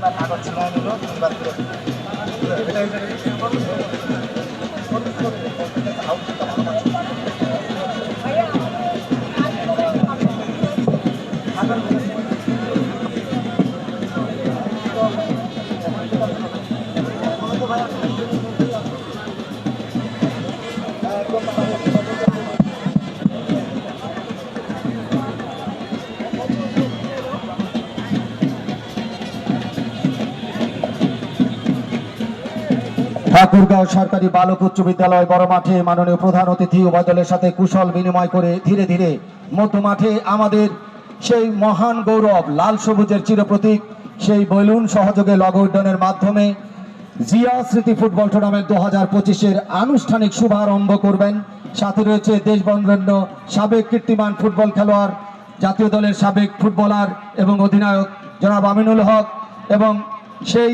তিনবার কাগজ ছিলাম হলো তিনবার করে। আউট ঠাকুরগাঁও সরকারি বালক উচ্চ বিদ্যালয় বড় মাঠে মাননীয় প্রধান অতিথি উভয় দলের সাথে কুশল বিনিময় করে ধীরে ধীরে মধ্য মাঠে আমাদের সেই মহান গৌরব, লাল সবুজের চিরপ্রতীক, সেই বেলুন সহযোগে লগ উড্ডয়নের মাধ্যমে জিয়া স্মৃতি ফুটবল টুর্নামেন্ট দু হাজার পঁচিশের আনুষ্ঠানিক শুভারম্ভ করবেন। সাথে রয়েছে দেশবন্দ্রন্য সাবেক কীর্তিমান ফুটবল খেলোয়াড়, জাতীয় দলের সাবেক ফুটবলার এবং অধিনায়ক জনাব আমিনুল হক এবং সেই